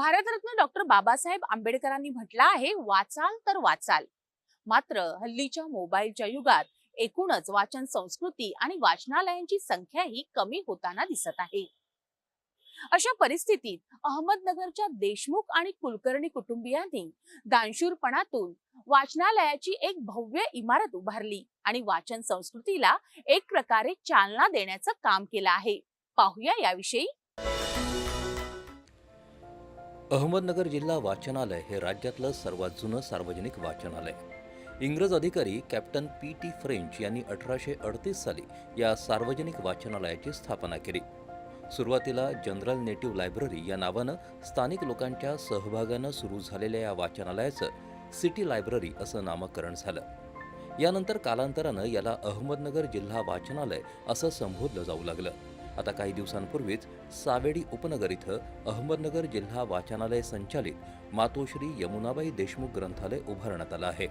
Bharat Ratna doctor Babasaheb आंबेडकरांनी म्हटलं आहे वाचाल तर वाचाल. मात्र हल्लीच्या मोबाईलच्या युगात एकूणच वाचन संस्कृती आणि वाचनालयांची संख्याही कमी होताना दिसत आहे. अशा परिस्थितीत अहमदनगरच्या देशमुख आणि कुलकर्णी कुटुंबियांनी दानशूरपणातून वाचनालयाची एक भव्य इमारत उभारली आणि वाचन संस्कृतीला एक प्रकारे चालना देण्याचं काम केलं आहे. पाहूया याविषयी. अहमदनगर जिल्हा वाचनालय हे राज्यातलं सर्वात जुनं सार्वजनिक वाचनालय. इंग्रज अधिकारी कॅप्टन पी टी फ्रेंच यांनी अठराशे अडतीस साली या सार्वजनिक वाचनालयाची स्थापना केली. सुरुवातीला जनरल नेटिव्ह लायब्ररी या नावानं स्थानिक लोकांच्या सहभागानं सुरू झालेल्या या वाचनालयाचं सिटी लायब्ररी असं नामकरण झालं. यानंतर कालांतरानं याला अहमदनगर जिल्हा वाचनालय असं संबोधलं जाऊ लागलं. आता काही दिवसांपूर्वीच सावेडी उपनगर इथं अहमदनगर जिल्हा वाचनालय संचालित मातोश्री यमुनाबाई देशमुख ग्रंथालय उभारण्यात आलं आहे.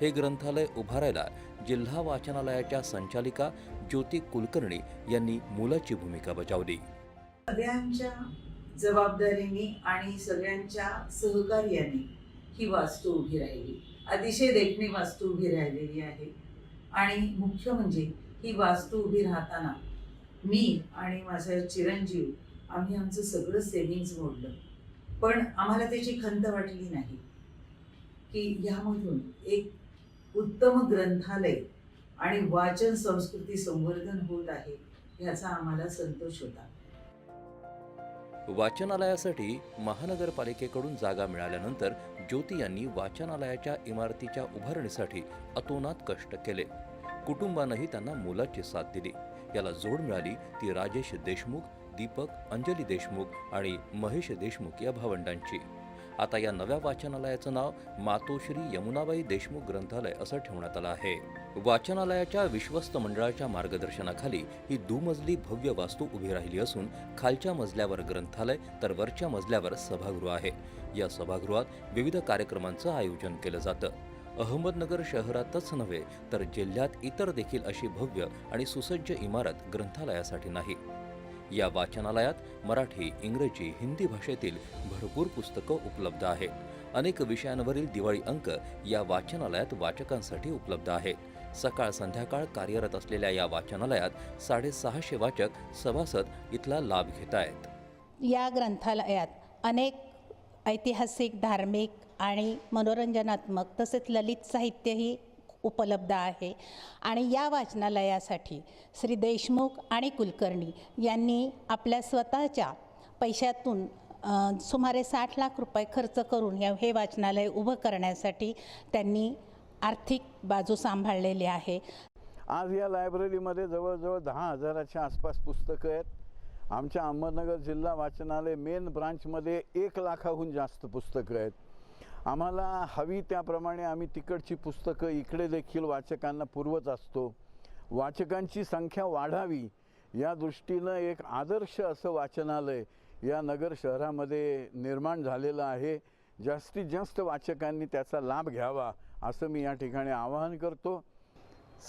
हे ग्रंथालय उभारायला जिल्हा वाचनालयाच्या संचालिका ज्योती कुलकर्णी यांनी मुलाची भूमिका बजावली. सगळ्यांच्या जबाबदारीने आणि सगळ्यांच्या सहकार्याने ही वास्तू उभी राहिली. अतिशय देखणी वास्तू उभी राहिलेली आहे. आणि मुख्य म्हणजे ही वास्तू उभी राहताना मी आणि माझा चिरंजीव आम्ही आमचं सगळं सेव्हिंग्ज मोडलं. पण आम्हाला त्याची खंत वाटली नाही. की ह्यामधून एक उत्तम ग्रंथालय आणि वाचन संस्कृती संवर्धन होत आहे ह्याचा आम्हाला संतोष होता. वाचनालयासाठी महानगरपालिकेकडून जागा मिळाल्यानंतर ज्योती यांनी वाचनालयाच्या इमारतीच्या उभारणीसाठी अतोनात कष्ट केले. कुटुंबानंही त्यांना मोलाची साथ दिली. याला जोड मिळाली ती राजेश देशमुख दीपक अंजली देशमुख आणि महेश देशमुख या भावंडांची. आता या नव्या वाचनालयाचं नाव मातोश्री यमुनाबाई देशमुख ग्रंथालय असं ठेवण्यात आलं आहे. वाचनालयाच्या विश्वस्त मंडळाच्या मार्गदर्शनाखाली ही दुमजली भव्य वास्तू उभी राहिली असून खालच्या मजल्यावर ग्रंथालय तर वरच्या मजल्यावर सभागृह आहे. या सभागृहात विविध कार्यक्रमांचं आयोजन केलं जातं. अहमदनगर शहरातच नव्हे तर जिल्ह्यात इतर देखील अशी भव्य आणि सुसज्ज इमारत ग्रंथालयासाठी नाही. या वाचनालयात मराठी इंग्रजी हिंदी भाषेतील भरपूर पुस्तकं उपलब्ध आहेत. अनेक विषयांवरील दिवाळी अंक या वाचनालयात वाचकांसाठी उपलब्ध आहेत सकाळ संध्याकाळ कार्यरत असलेल्या या वाचनालयात साडेसहाशे वाचक सभासद इथला लाभ घेत आहेत या ग्रंथालयात अनेक ऐतिहासिक धार्मिक आणि मनोरंजनात्मक तसेच ललित साहित्यही उपलब्ध आहे. आणि या वाचनालयासाठी श्री देशमुख आणि कुलकर्णी यांनी आपल्या स्वतःच्या पैशातून सुमारे साठ लाख रुपये खर्च करून या हे वाचनालय उभं करण्यासाठी त्यांनी आर्थिक बाजू सांभाळलेली आहे. आज या लायब्ररीमध्ये जवळजवळ दहा हजाराच्या आसपास पुस्तकं आहेत. आमच्या अहमदनगर जिल्हा वाचनालय मेन ब्रांचमध्ये एक लाखाहून जास्त पुस्तकं आहेत. आम्हाला हवी त्याप्रमाणे आम्ही तिकडची पुस्तकं इकडे देखील वाचकांना पुरवत असतो. वाचकांची संख्या वाढावी या दृष्टीनं एक आदर्श असं वाचनालय या नगर शहरामध्ये निर्माण झालेलं आहे. जास्तीत जास्त वाचकांनी त्याचा लाभ घ्यावा असं मी या ठिकाणी आवाहन करतो.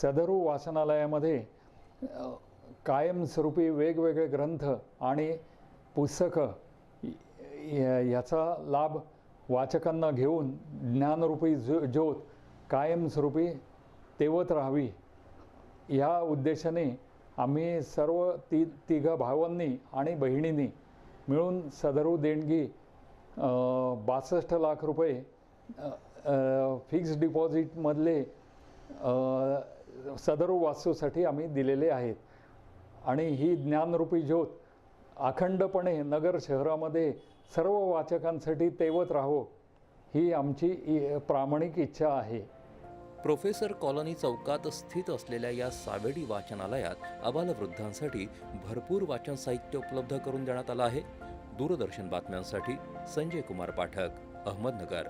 सदरू वाचनालयामध्ये कायमस्वरूपी वेगवेगळे ग्रंथ आणि पुस्तकं याचा लाभ वाचकांना घेऊन ज्ञानरूपी जो ज्योत कायमस्वरूपी तेवत राहावी या उद्देशाने आम्ही सर्व ती तिघं भावांनी आणि बहिणींनी मिळून सदरू देणगी बासष्ट लाख रुपये फिक्स डिपॉझिटमधले सदरू वास्तूसाठी आम्ही दिलेले आहेत. आणि ही ज्ञानरूपी ज्योत अखंडपणे नगर शहरामध्ये सर्व वाचकांसाठी तेवत राहो ही आमची इ- प्रामाणिक इच्छा आहे. प्रोफेसर कॉलनी चौकात स्थित असलेल्या या सावेडी वाचनालयात अबालवृद्धांसाठी भरपूर वाचन साहित्य उपलब्ध करून देण्यात आलं आहे. दूरदर्शन बातम्यांसाठी संजय कुमार पाठक अहमदनगर.